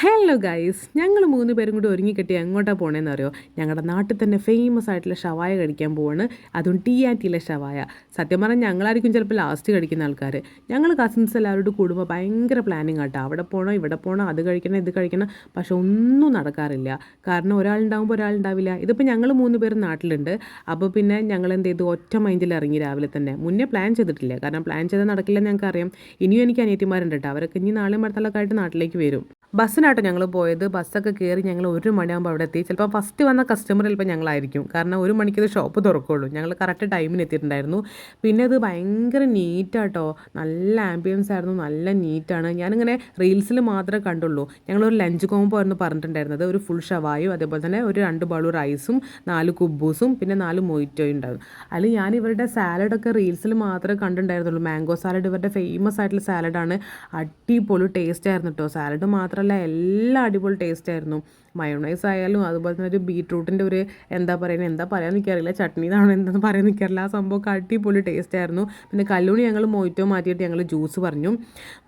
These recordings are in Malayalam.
ഹലോ ഗൈസ് ഞങ്ങൾ മൂന്ന് പേരും കൂടി ഒരുങ്ങിക്കെട്ടി എങ്ങോട്ടാണ് പോണേന്ന് അറിയോ? ഞങ്ങളുടെ നാട്ടിൽ തന്നെ ഫേമസ് ആയിട്ടുള്ള ഷവായ കഴിക്കാൻ പോവാണ്. അതും ടി ആൻഡ് ടിയിലെ ഷവായ. സത്യം പറഞ്ഞാൽ ഞങ്ങളായിരിക്കും ചിലപ്പോൾ ലാസ്റ്റ് കഴിക്കുന്ന ആൾക്കാർ ഞങ്ങൾ കസിൻസ് എല്ലാവരോടും കൂടുമ്പോൾ ഭയങ്കര പ്ലാനിങ് ആട്ടോ. അവിടെ പോകണം ഇവിടെ പോകണം അത് കഴിക്കണം ഇത് കഴിക്കണം? പക്ഷെ ഒന്നും നടക്കാറില്ല. കാരണം ഒരാളുണ്ടാകുമ്പോൾ ഒരാളുണ്ടാവില്ല. ഇതിപ്പോൾ ഞങ്ങൾ മൂന്ന് പേരും നാട്ടിലുണ്ട്. അപ്പോൾ പിന്നെ ഞങ്ങൾ എന്ത് ചെയ്തു? ഒറ്റ മൈൻഡിൽ ഇറങ്ങി രാവിലെ തന്നെ. മുന്നേ പ്ലാൻ ചെയ്തിട്ടില്ല? കാരണം പ്ലാൻ ചെയ്താൽ നടക്കില്ല ഞങ്ങൾക്ക് അറിയാം ഇനിയും എനിക്ക് അനിയത്തിമാരുണ്ട് കേട്ടോ അവരൊക്കെ ഇനി നാളെ മരത്തലൊക്കെ ആയിട്ട് നാട്ടിലേക്ക് വരും. ബസ്സിനാട്ടോ ഞങ്ങൾ പോയത്. ബസ്സൊക്കെ കയറി ഞങ്ങൾ ഒരു മണിയാകുമ്പോൾ അവിടെ എത്തി. ചിലപ്പോൾ ഫസ്റ്റ് വന്ന കസ്റ്റമർ ചിലപ്പോൾ ഞങ്ങളായിരിക്കും. കാരണം ഒരു മണിക്ക് ഇത് ഷോപ്പ് തുറക്കുള്ളൂ. ഞങ്ങൾ കറക്റ്റ് ടൈമിന് എത്തിയിട്ടുണ്ടായിരുന്നു. പിന്നെ അത് ഭയങ്കര നീറ്റാട്ടോ നല്ല ആംബിയൻസ് ആയിരുന്നു. നല്ല നീറ്റാണ് ഞാനിങ്ങനെ റീൽസിൽ മാത്രമേ കണ്ടുള്ളൂ. ഞങ്ങളൊരു ലഞ്ച് കോമ്പോ ആയിരുന്നു പറഞ്ഞിട്ടുണ്ടായിരുന്നത്. ഒരു ഫുൾ ഷവായും അതേപോലെ തന്നെ ഒരു രണ്ട് ബളു റൈസും നാല് കുബൂസും പിന്നെ നാല് മൊയ്റ്റോയും ഉണ്ടായിരുന്നു. അതിൽ ഞാൻ ഇവരുടെ സാലഡൊക്കെ റീൽസിൽ മാത്രമേ കണ്ടിട്ടുണ്ടായിരുന്നുള്ളൂ. മാംഗോ സാലഡ് ഇവരുടെ ഫേമസ് ആയിട്ടുള്ള സാലഡാണ് അടിപൊളി ടേസ്റ്റ് ആയിരുന്നു കേട്ടോ സാലഡ് മാത്രമല്ല എല്ലാം അടിപൊളി ടേസ്റ്റ് ആയിരുന്നു. മയോണൈസ് ആയാലും അതുപോലെ തന്നെ ഒരു ബീട്രൂട്ടിന്റെ ഒരു എന്താ പറയുന്നത് എന്താ പറയാൻ നിൽക്കാറില്ല ചട്നി ഇതാണ് എന്താണെന്ന് പറയാൻ നിൽക്കാറില്ല ആ സംഭവമൊക്കെ അടിപൊളി ടേസ്റ്റ് ആയിരുന്നു. പിന്നെ കല്ലൂണി ഞങ്ങൾ മൊയ്റ്റോ മാറ്റിയിട്ട് ഞങ്ങൾ ജ്യൂസ് പറഞ്ഞു.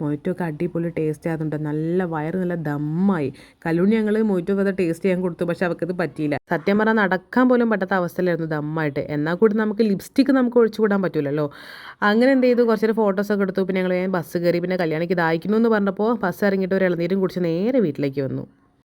മൊയ്റ്റോ ഒക്കെ അടിപൊളി ടേസ്റ്റ് ആയതുകൊണ്ട് നല്ല വയറ് നല്ല ദമ്മായി. കല്ലൂണി ഞങ്ങൾ മൊയ്റ്റോ കഥ ടേസ്റ്റ് ചെയ്യാൻ കൊടുത്തു പക്ഷേ അവർക്കത് പറ്റിയില്ല. സത്യം പറഞ്ഞാൽ നടക്കാൻ പോലും പറ്റാത്ത അവസ്ഥയിലായിരുന്നു ദമ്മായിട്ട്. എന്നാൽ കൂടി നമുക്ക് ലിപ്സ്റ്റിക്ക് നമുക്ക് ഒഴിച്ചുകൂടാൻ പറ്റില്ലല്ലോ അങ്ങനെ എന്ത് ചെയ്തു? കുറച്ചൊരു ഫോട്ടോസൊക്കെ എടുത്തു. പിന്നെ ഞങ്ങൾ ബസ് കയറി പിന്നെ കല്യാണിക്ക് ദാഹിക്കുന്നു എന്ന് പറഞ്ഞപ്പോൾ ബസ് ഇറങ്ങിയിട്ട് ഒരു ഇളനീരും കുടിച്ച് നേരെ വീട്ടിലേക്ക് വന്നു.